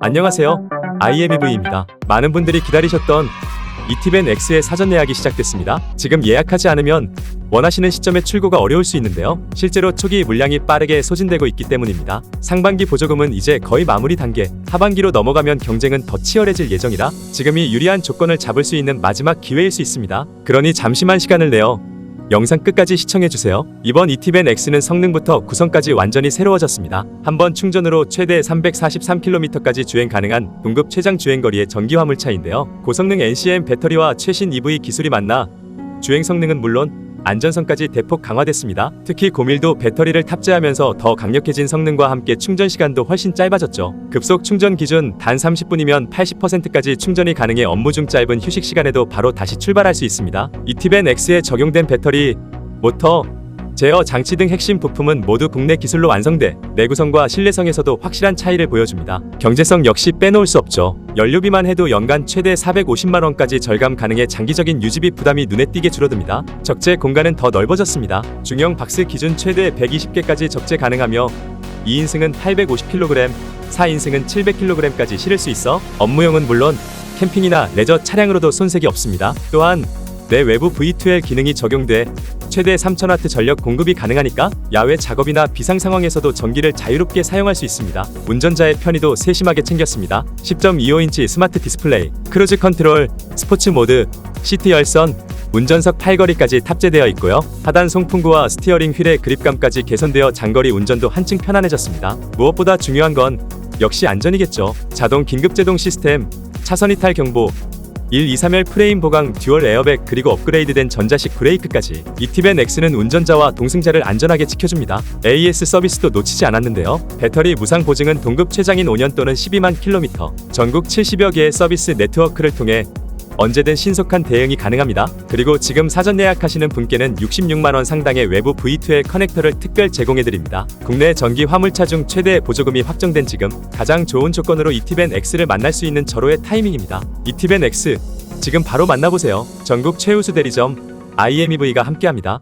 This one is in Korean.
안녕하세요. IMEV입니다. 많은 분들이 기다리셨던 이티벤 X의 사전 예약이 시작됐습니다. 지금 예약하지 않으면 원하시는 시점에 출고가 어려울 수 있는데요. 실제로 초기 물량이 빠르게 소진되고 있기 때문입니다. 상반기 보조금은 이제 거의 마무리 단계, 하반기로 넘어가면 경쟁은 더 치열해질 예정이라 지금이 유리한 조건을 잡을 수 있는 마지막 기회일 수 있습니다. 그러니 잠시만 시간을 내어 영상 끝까지 시청해주세요. 이번 이티벤 X는 성능부터 구성까지 완전히 새로워졌습니다. 한 번 충전으로 최대 343km까지 주행 가능한 동급 최장 주행거리의 전기 화물차인데요. 고성능 NCM 배터리와 최신 EV 기술이 만나 주행 성능은 물론 안전성까지 대폭 강화됐습니다. 특히 고밀도 배터리를 탑재하면서 더 강력해진 성능과 함께 충전 시간도 훨씬 짧아졌죠. 급속 충전 기준 단 30분이면 80%까지 충전이 가능해 업무 중 짧은 휴식 시간에도 바로 다시 출발할 수 있습니다. 이티벤 X에 적용된 배터리, 모터, 제어 장치 등 핵심 부품은 모두 국내 기술로 완성돼 내구성과 신뢰성에서도 확실한 차이를 보여줍니다. 경제성 역시 빼놓을 수 없죠. 연료비만 해도 연간 최대 450만 원까지 절감 가능해 장기적인 유지비 부담이 눈에 띄게 줄어듭니다. 적재 공간은 더 넓어졌습니다. 중형 박스 기준 최대 120개까지 적재 가능하며 2인승은 850kg, 4인승은 700kg까지 실을 수 있어 업무용은 물론 캠핑이나 레저 차량으로도 손색이 없습니다. 또한 내 외부 V2L 기능이 적용돼 최대 3000W 전력 공급이 가능하니까 야외 작업이나 비상 상황에서도 전기를 자유롭게 사용할 수 있습니다. 운전자의 편의도 세심하게 챙겼습니다. 10.25인치 스마트 디스플레이, 크루즈 컨트롤, 스포츠 모드, 시트 열선, 운전석 팔걸이까지 탑재되어 있고요. 하단 송풍구와 스티어링 휠의 그립감까지 개선되어 장거리 운전도 한층 편안해졌습니다. 무엇보다 중요한 건 역시 안전이겠죠. 자동 긴급 제동 시스템, 차선 이탈 경보, 1, 2, 3열 프레임 보강, 듀얼 에어백 그리고 업그레이드된 전자식 브레이크까지 이티벤 X는 운전자와 동승자를 안전하게 지켜줍니다. AS 서비스도 놓치지 않았는데요. 배터리 무상 보증은 동급 최장인 5년 또는 12만 킬로미터, 전국 70여 개의 서비스 네트워크를 통해 언제든 신속한 대응이 가능합니다. 그리고 지금 사전 예약하시는 분께는 66만 원 상당의 외부 V2L 커넥터를 특별 제공해 드립니다. 국내 전기 화물차 중 최대 보조금이 확정된 지금 가장 좋은 조건으로 이티벤 X를 만날 수 있는 절호의 타이밍입니다. 이티벤 X 지금 바로 만나보세요. 전국 최우수 대리점 IMEV가 함께합니다.